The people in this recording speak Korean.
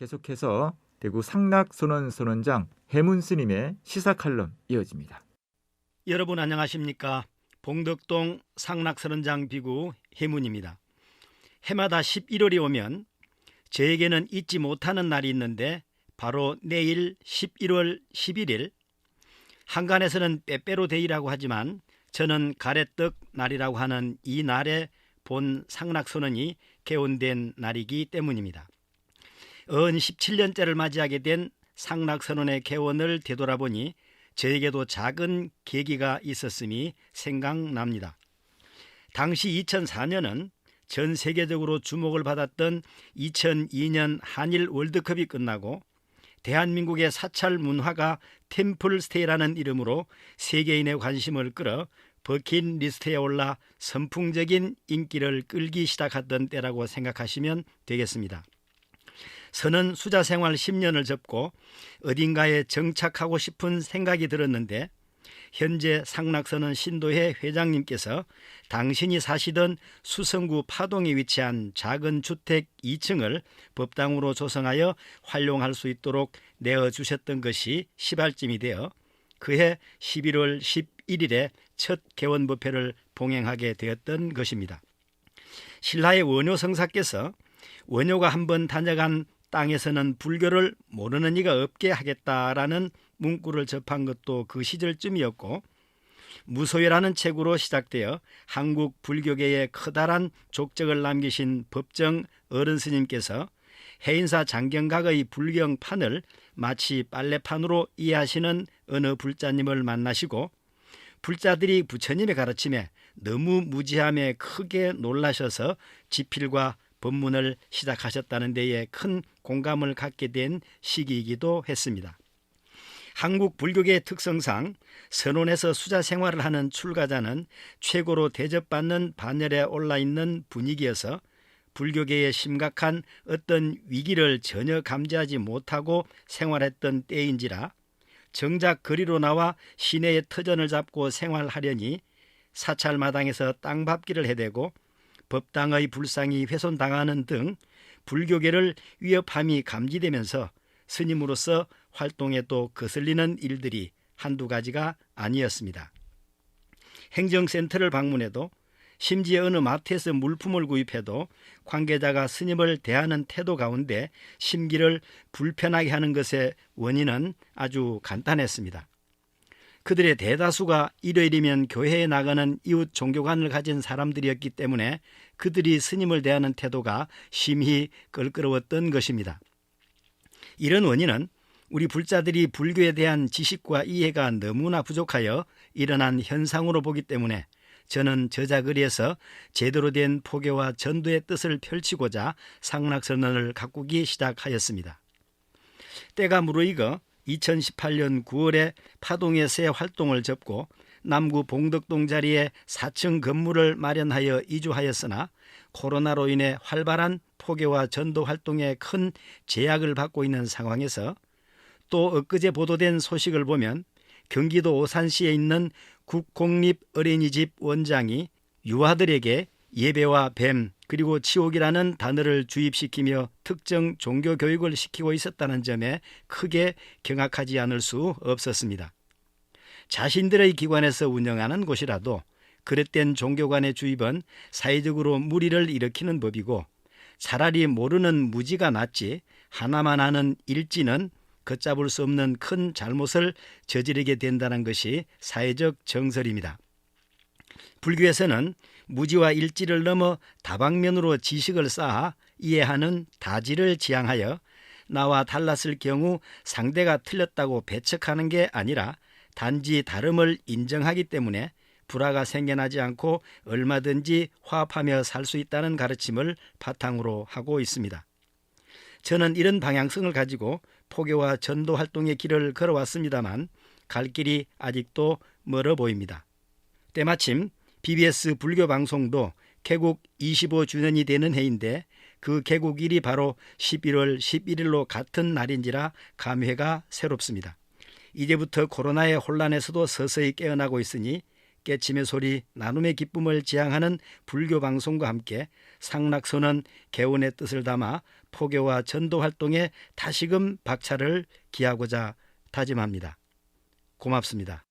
계속해서 대구 상락선원 선원장 해문 스님의 시사 칼럼 이어집니다. 여러분 안녕하십니까? 봉덕동 상락선원장 비구 해문입니다. 해마다 11월이 오면 저에게는 잊지 못하는 날이 있는데 바로 내일 11월 11일 한간에서는 빼빼로 데이라고 하지만 저는 가래떡 날이라고 하는 이 날에 본 상락선언이 개원된 날이기 때문입니다. 은 17년째를 맞이하게 된 상락선언의 개원을 되돌아보니 저에게도 작은 계기가 있었음이 생각납니다. 당시 2004년은 전 세계적으로 주목을 받았던 2002년 한일 월드컵이 끝나고 대한민국의 사찰 문화가 템플스테이라는 이름으로 세계인의 관심을 끌어 버킷리스트에 올라 선풍적인 인기를 끌기 시작했던 때라고 생각하시면 되겠습니다. 선은 수자 생활 10년을 접고 어딘가에 정착하고 싶은 생각이 들었는데 현재 상락선은 신도회 회장님께서 당신이 사시던 수성구 파동에 위치한 작은 주택 2층을 법당으로 조성하여 활용할 수 있도록 내어 주셨던 것이 시발점이 되어 그해 11월 11일에 첫 개원 법회를 봉행하게 되었던 것입니다. 신라의 원효 성사께서 원효가 한번 다녀간 땅에서는 불교를 모르는 이가 없게 하겠다라는 문구를 접한 것도 그 시절쯤이었고 무소유라는 책으로 시작되어 한국 불교계에 커다란 족적을 남기신 법정 어른 스님께서 해인사 장경각의 불경판을 마치 빨래판으로 이해하시는 어느 불자님을 만나시고 불자들이 부처님의 가르침에 너무 무지함에 크게 놀라셔서 지필과 법문을 시작하셨다는 데에 큰 공감을 갖게 된 시기이기도 했습니다. 한국 불교계의 특성상 선원에서 수자 생활을 하는 출가자는 최고로 대접받는 반열에 올라 있는 분위기여서 불교계의 심각한 어떤 위기를 전혀 감지하지 못하고 생활했던 때인지라 정작 거리로 나와 시내의 터전을 잡고 생활하려니 사찰마당에서 땅밟기를 해대고 법당의 불상이 훼손당하는 등 불교계를 위협함이 감지되면서 스님으로서 활동에도 거슬리는 일들이 한두 가지가 아니었습니다. 행정센터를 방문해도 심지어 어느 마트에서 물품을 구입해도 관계자가 스님을 대하는 태도 가운데 심기를 불편하게 하는 것의 원인은 아주 간단했습니다. 그들의 대다수가 일요일이면 교회에 나가는 이웃 종교관을 가진 사람들이었기 때문에 그들이 스님을 대하는 태도가 심히 껄끄러웠던 것입니다. 이런 원인은 우리 불자들이 불교에 대한 지식과 이해가 너무나 부족하여 일어난 현상으로 보기 때문에 저는 저자글에서 제대로 된 포교와 전도의 뜻을 펼치고자 상락선언을 가꾸기 시작하였습니다. 때가 무르익어 2018년 9월에 파동의 새 활동을 접고 남구 봉덕동 자리에 4층 건물을 마련하여 이주하였으나 코로나로 인해 활발한 포교와 전도 활동에 큰 제약을 받고 있는 상황에서 또 엊그제 보도된 소식을 보면 경기도 오산시에 있는 국공립 어린이집 원장이 유아들에게 예배와 뱀 그리고 치옥이라는 단어를 주입시키며 특정 종교 교육을 시키고 있었다는 점에 크게 경악하지 않을 수 없었습니다. 자신들의 기관에서 운영하는 곳이라도 그릇된 종교관의 주입은 사회적으로 무리를 일으키는 법이고 차라리 모르는 무지가 낫지 하나만 하는 일지는 걷잡을 수 없는 큰 잘못을 저지르게 된다는 것이 사회적 정설입니다. 불교에서는 무지와 일지를 넘어 다방면으로 지식을 쌓아 이해하는 다지를 지향하여 나와 달랐을 경우 상대가 틀렸다고 배척하는 게 아니라 단지 다름을 인정하기 때문에 불화가 생겨나지 않고 얼마든지 화합하며 살 수 있다는 가르침을 바탕으로 하고 있습니다. 저는 이런 방향성을 가지고 포교와 전도 활동의 길을 걸어왔습니다만 갈 길이 아직도 멀어 보입니다. 때마침 BBS 불교 방송도 개국 25주년이 되는 해인데 그 개국일이 바로 11월 11일로 같은 날인지라 감회가 새롭습니다. 이제부터 코로나의 혼란에서도 서서히 깨어나고 있으니 깨침의 소리, 나눔의 기쁨을 지향하는 불교 방송과 함께 상락선언 개원의 뜻을 담아 포교와 전도 활동에 다시금 박차를 기하고자 다짐합니다. 고맙습니다.